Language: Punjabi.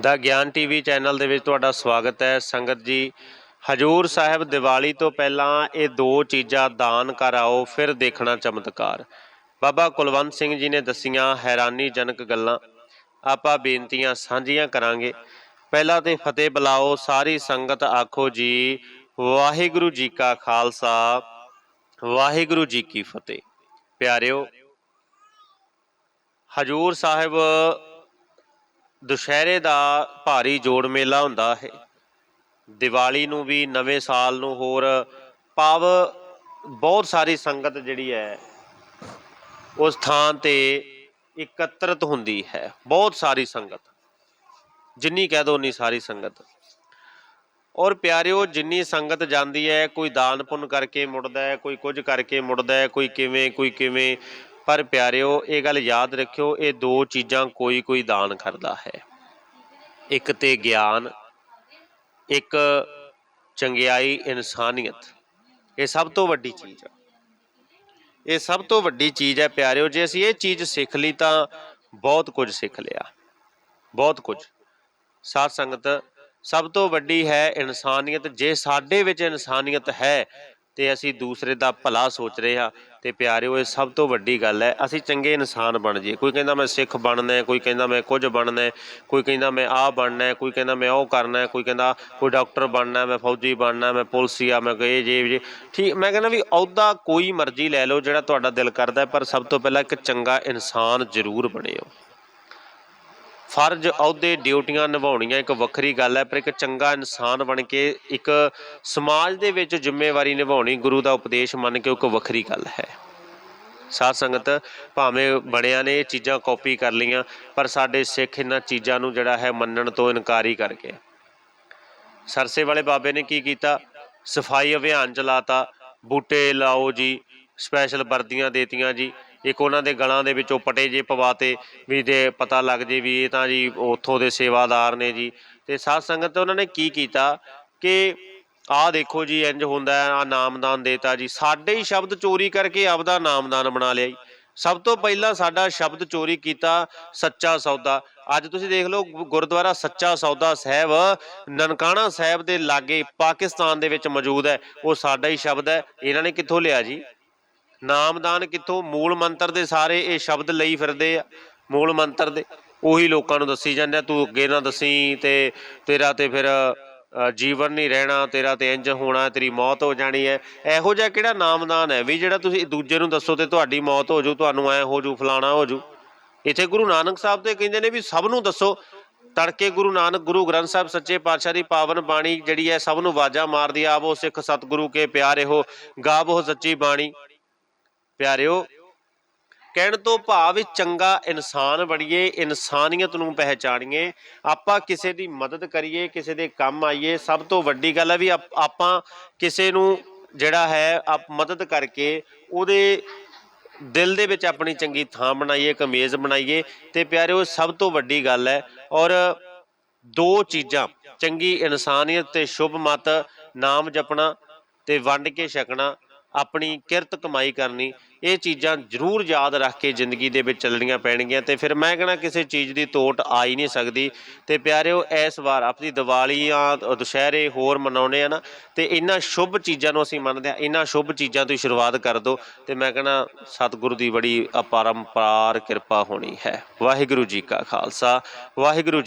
ਦਾ ਗਿਆਨ ਟੀਵੀ ਚੈਨਲ ਦੇ ਵਿੱਚ ਤੁਹਾਡਾ ਸਵਾਗਤ ਹੈ। ਸੰਗਤ ਜੀ, ਹਜੂਰ ਸਾਹਿਬ ਦੀਵਾਲੀ ਤੋਂ ਪਹਿਲਾਂ ਇਹ ਦੋ ਚੀਜ਼ਾਂ ਦਾਨ ਕਰ ਆਓ, ਫਿਰ ਦੇਖਣਾ ਚਮਤਕਾਰ। ਬਾਬਾ ਕੁਲਵੰਤ ਸਿੰਘ ਜੀ ਨੇ ਦਸੀਆਂ ਹੈਰਾਨੀਜਨਕ ਗੱਲਾਂ। ਆਪਾਂ ਬੇਨਤੀਆਂ ਸਾਂਝੀਆਂ ਕਰਾਂਗੇ। ਪਹਿਲਾਂ ਤੇ ਫਤਿਹ ਬੁਲਾਓ, ਸਾਰੀ ਸੰਗਤ ਆਖੋ ਜੀ, ਵਾਹਿਗੁਰੂ ਜੀ ਕਾ ਖਾਲਸਾ, ਵਾਹਿਗੁਰੂ ਜੀ ਕੀ ਫਤਿਹ। ਪਿਆਰਿਓ, ਹਜੂਰ ਸਾਹਿਬ ਦੁਸ਼ਹਿਰੇ ਦਾ ਭਾਰੀ ਜੋੜ ਮੇਲਾ ਹੁੰਦਾ ਹੈ। ਦੀਵਾਲੀ ਨੂੰ ਵੀ, ਨਵੇਂ ਸਾਲ ਨੂੰ ਹੋਰ ਭਾਵ ਬਹੁਤ ਸਾਰੀ ਸੰਗਤ ਜਿਹੜੀ ਹੈ, ਉਸ ਥਾਂ ਤੇ ਇਕੱਤਰਤ ਹੁੰਦੀ ਹੈ। ਬਹੁਤ ਸਾਰੀ ਸੰਗਤ। ਜਿੰਨੀ ਕਹਿ ਦੋ ਉਨੀ ਸਾਰੀ ਸੰਗਤ। ਔਰ ਪਿਆਰਿਓ, ਜਿੰਨੀ ਸੰਗਤ ਜਾਂਦੀ ਹੈ, ਕੋਈ ਦਾਨ ਪੁੰਨ ਕਰਕੇ ਮੁੜਦਾ ਹੈ, ਕੋਈ ਕੁਝ ਕਰਕੇ ਮੁੜਦਾ ਹੈ, ਕੋਈ ਕਿਵੇਂ ਕੋਈ ਕਿਵੇਂ ਪਰ ਪਿਆਰਿਓ, ਇਹ ਗੱਲ ਯਾਦ ਰੱਖਿਓ, ਇਹ ਦੋ ਚੀਜ਼ਾਂ ਕੋਈ ਕੋਈ ਦਾਨ ਕਰਦਾ ਹੈ। ਇੱਕ ਤੇ ਗਿਆਨ, ਇੱਕ ਚੰਗਿਆਈ ਇਨਸਾਨੀਅਤ। ਇਹ ਸਭ ਤੋਂ ਵੱਡੀ ਚੀਜ਼ ਹੈ ਇਹ ਸਭ ਤੋਂ ਵੱਡੀ ਚੀਜ਼ ਹੈ ਪਿਆਰਿਓ, ਜੇ ਅਸੀਂ ਇਹ ਚੀਜ਼ ਸਿੱਖ ਲਈ ਤਾਂ ਬਹੁਤ ਕੁਝ ਸਿੱਖ ਲਿਆ। ਬਹੁਤ ਕੁਝ। ਸਾਧ ਸੰਗਤ ਸਭ ਤੋਂ ਵੱਡੀ ਹੈ ਇਨਸਾਨੀਅਤ। ਜੇ ਸਾਡੇ ਵਿੱਚ ਇਨਸਾਨੀਅਤ ਹੈ ਤੇ ਅਸੀਂ ਦੂਸਰੇ ਦਾ ਭਲਾ ਸੋਚ ਰਹੇ ਹਾਂ ਤੇ ਪਿਆਰਿਓ, ਇਹ ਸਭ ਤੋਂ ਵੱਡੀ ਗੱਲ ਹੈ, ਅਸੀਂ ਚੰਗੇ ਇਨਸਾਨ ਬਣ ਜਾਈਏ। ਕੋਈ ਕਹਿੰਦਾ ਮੈਂ ਸਿੱਖ ਬਣਨਾ ਕੋਈ ਕਹਿੰਦਾ ਮੈਂ ਕੁਝ ਬਣਨਾ ਕੋਈ ਕਹਿੰਦਾ ਮੈਂ ਆਹ ਬਣਨਾ ਕੋਈ ਕਹਿੰਦਾ ਮੈਂ ਉਹ ਕਰਨਾ ਕੋਈ ਕਹਿੰਦਾ ਕੋਈ ਡਾਕਟਰ ਬਣਨਾ ਮੈਂ ਫੌਜੀ ਬਣਨਾ ਹੈ, ਮੈਂ ਪੁਲਿਸੀਆ ਮੈਂ ਇਹ ਜੇ ਜੇ। ਠੀਕ, ਮੈਂ ਕਹਿੰਦਾ ਵੀ ਅਹੁਦਾ ਕੋਈ ਮਰਜ਼ੀ ਲੈ ਲਓ ਜਿਹੜਾ ਤੁਹਾਡਾ ਦਿਲ ਕਰਦਾ ਪਰ ਸਭ ਤੋਂ ਪਹਿਲਾਂ ਇੱਕ ਚੰਗਾ ਇਨਸਾਨ ਜ਼ਰੂਰ ਬਣਿਓ। ਫਰਜ਼ ਅਹੁਦੇ, ਡਿਊਟੀਆਂ ਨਿਭਾਉਣੀਆਂ ਇੱਕ ਵੱਖਰੀ ਗੱਲ ਹੈ, ਪਰ ਇੱਕ ਚੰਗਾ ਇਨਸਾਨ ਬਣ ਕੇ ਇੱਕ ਸਮਾਜ ਦੇ ਵਿੱਚ ਜ਼ਿੰਮੇਵਾਰੀ ਨਿਭਾਉਣੀ ਗੁਰੂ ਦਾ ਉਪਦੇਸ਼ ਮੰਨ ਕੇ ਉਹ ਇੱਕ ਵੱਖਰੀ ਗੱਲ ਹੈ। ਸਾਧ ਸੰਗਤ ਭਾਵੇਂ ਬਣਿਆ ਨੇ, ਇਹ ਚੀਜ਼ਾਂ ਕਾਪੀ ਕਰ ਲਈਆਂ, ਪਰ ਸਾਡੇ ਸਿੱਖ ਇਹਨਾਂ ਚੀਜ਼ਾਂ ਨੂੰ ਜਿਹੜਾ ਹੈ ਮੰਨਣ ਤੋਂ ਇਨਕਾਰੀ ਕਰ ਗਏ। ਸਰਸੇ ਵਾਲੇ ਬਾਬੇ ਨੇ ਕੀ ਕੀਤਾ? ਸਫ਼ਾਈ ਅਭਿਆਨ ਚਲਾਤਾ। ਬੂਟੇ ਲਾਓ ਜੀ ਸਪੈਸ਼ਲ ਵਰਦੀਆਂ ਦੇਤੀਆਂ ਜੀ। ਇੱਕ ਉਹਨਾਂ ਦੇ ਗਲਾਂ ਦੇ ਵਿੱਚੋਂ ਪਟੇ ਜੇ ਪਵਾਤੇ ਵੀ ਜੇ ਪਤਾ ਲੱਗ ਜੇ ਵੀ ਇਹ ਤਾਂ ਜੀ ਉੱਥੋਂ ਦੇ ਸੇਵਾਦਾਰ ਨੇ ਜੀ। ਤੇ ਸਾਧ ਸੰਗਤ ਉਹਨਾਂ ਨੇ ਕੀ ਕੀਤਾ ਕਿ ਆਹ ਦੇਖੋ ਜੀ, ਇੰਜ ਹੁੰਦਾ ਆ ਨਾਮਦਾਨ ਦੇਤਾ ਜੀ। ਸਾਡੇ ਹੀ ਸ਼ਬਦ ਚੋਰੀ ਕਰਕੇ ਆਪਦਾ ਨਾਮਦਾਨ ਬਣਾ ਲਿਆ ਜੀ। ਸਭ ਤੋਂ ਪਹਿਲਾਂ ਸਾਡਾ ਸ਼ਬਦ ਚੋਰੀ ਕੀਤਾ ਸੱਚਾ ਸੌਦਾ। ਅੱਜ ਤੁਸੀਂ ਦੇਖ ਲਓ ਗੁਰਦੁਆਰਾ ਸੱਚਾ ਸੌਦਾ ਸਾਹਿਬ, ਨਨਕਾਣਾ ਸਾਹਿਬ ਦੇ ਲਾਗੇ ਪਾਕਿਸਤਾਨ ਦੇ ਵਿੱਚ ਮੌਜੂਦ ਹੈ। ਉਹ ਸਾਡਾ ਹੀ ਸ਼ਬਦ ਹੈ। ਇਹਨਾਂ ਨੇ ਕਿੱਥੋਂ ਲਿਆ ਜੀ? ਨਾਮਦਾਨ ਕਿੱਥੋਂ? ਮੂਲ ਮੰਤਰ ਦੇ ਸਾਰੇ ਇਹ ਸ਼ਬਦ ਲਈ ਫਿਰਦੇ ਆ, ਮੂਲ ਮੰਤਰ ਦੇ। ਉਹੀ ਲੋਕਾਂ ਨੂੰ ਦੱਸੀ ਜਾਂਦੇ ਆ, ਤੂੰ ਅੱਗੇ ਨਾ ਦੱਸੀ ਤੇ ਤੇਰਾ ਤੇ ਫਿਰ ਜੀਵਨ ਨਹੀਂ ਰਹਿਣਾ, ਤੇਰਾ ਤੇ ਇੰਜ ਹੋਣਾ, ਤੇਰੀ ਮੌਤ ਹੋ ਜਾਣੀ ਹੈ। ਇਹੋ ਜਿਹਾ ਕਿਹੜਾ ਨਾਮਦਾਨ ਹੈ? ਵੀ ਜਿਹੜਾ ਤੁਸੀਂ ਦੂਜੇ ਨੂੰ ਦੱਸੋ ਤੇ ਤੁਹਾਡੀ ਮੌਤ ਹੋ ਜੂ, ਤੁਹਾਨੂੰ ਐ ਹੋ ਜੂ, ਫਲਾਣਾ ਹੋ ਜੂ। ਇੱਥੇ ਗੁਰੂ ਨਾਨਕ ਸਾਹਿਬ ਤੇ ਕਹਿੰਦੇ ਨੇ ਵੀ ਸਭ ਨੂੰ ਦੱਸੋ। ਤੜਕੇ ਗੁਰੂ ਨਾਨਕ, ਗੁਰੂ ਗ੍ਰੰਥ ਸਾਹਿਬ, ਸੱਚੇ ਪਾਤਸ਼ਾਹ ਦੀ ਪਾਵਨ ਬਾਣੀ ਜਿਹੜੀ ਹੈ, ਸਭ ਨੂੰ ਆਵਾਜ਼ਾਂ ਮਾਰਦੀ ਆ, ਆਵੋ ਸਿੱਖ ਸਤਿਗੁਰੂ ਕੇ ਪਿਆਰੇ ਹੋ, ਗਾਵੋ ਸੱਚੀ ਬਾਣੀ। ਪਿਆਰਿਓ, ਕਹਿਣ ਤੋਂ ਭਾਵ ਚੰਗਾ ਇਨਸਾਨ ਬਣੀਏ, ਇਨਸਾਨੀਅਤ ਨੂੰ ਪਹਿਚਾਣੀਏ, ਆਪਾਂ ਕਿਸੇ ਦੀ ਮਦਦ ਕਰੀਏ, ਕਿਸੇ ਦੇ ਕੰਮ ਆਈਏ, ਸਭ ਤੋਂ ਵੱਡੀ ਗੱਲ ਹੈ ਵੀ ਆਪਾਂ ਕਿਸੇ ਨੂੰ ਜਿਹੜਾ ਹੈ, ਆਪ ਮਦਦ ਕਰਕੇ ਉਹਦੇ ਦਿਲ ਦੇ ਵਿੱਚ ਆਪਣੀ ਚੰਗੀ ਥਾਂ ਬਣਾਈਏ ਕਮੇਜ਼ ਬਣਾਈਏ, ਤੇ ਪਿਆਰਿਓ ਸਭ ਤੋਂ ਵੱਡੀ ਗੱਲ ਹੈ, ਔਰ ਦੋ ਚੀਜ਼ਾਂ, ਚੰਗੀ ਇਨਸਾਨੀਅਤ ਤੇ ਸ਼ੁਭ ਮਤ, ਨਾਮ ਜਪਣਾ ਤੇ ਵੰਡ ਕੇ ਛਕਣਾ ਆਪਣੀ ਕਿਰਤ ਕਮਾਈ ਕਰਨੀ, ਇਹ ਚੀਜ਼ਾਂ ਜ਼ਰੂਰ ਯਾਦ ਰੱਖ ਕੇ ਜ਼ਿੰਦਗੀ ਦੇ ਵਿੱਚ ਚੱਲਣੀਆਂ ਪੈਣਗੀਆਂ ਤੇ ਫਿਰ ਮੈਂ ਕਹਣਾ ਕਿਸੇ ਚੀਜ਼ ਦੀ ਤੋਟ ਆ ਹੀ ਨਹੀਂ ਸਕਦੀ। ਤੇ ਪਿਆਰਿਓ, ਇਸ ਵਾਰ ਆਪਣੀ ਦੀਵਾਲੀਆਂ ਆ ਦੁਸ਼ਹਿਰੇ ਹੋਰ ਮਨਾਉਣੇ ਆ ਨਾ, ਤੇ ਇਹਨਾਂ ਸ਼ੁਭ ਚੀਜ਼ਾਂ ਨੂੰ ਅਸੀਂ ਮੰਨਦੇ ਆ ਇਹਨਾਂ ਸ਼ੁਭ ਚੀਜ਼ਾਂ ਤੋਂ ਹੀ ਸ਼ੁਰੂਆਤ ਕਰ ਦਿਓ ਤੇ ਮੈਂ ਕਹਣਾ ਸਤਿਗੁਰੂ ਦੀ ਬੜੀ ਅਪਰੰਪਾਰ ਕਿਰਪਾ ਹੋਣੀ ਹੈ। ਵਾਹਿਗੁਰੂ ਜੀ ਕਾ ਖਾਲਸਾ, ਵਾਹਿਗੁਰੂ ਜੀ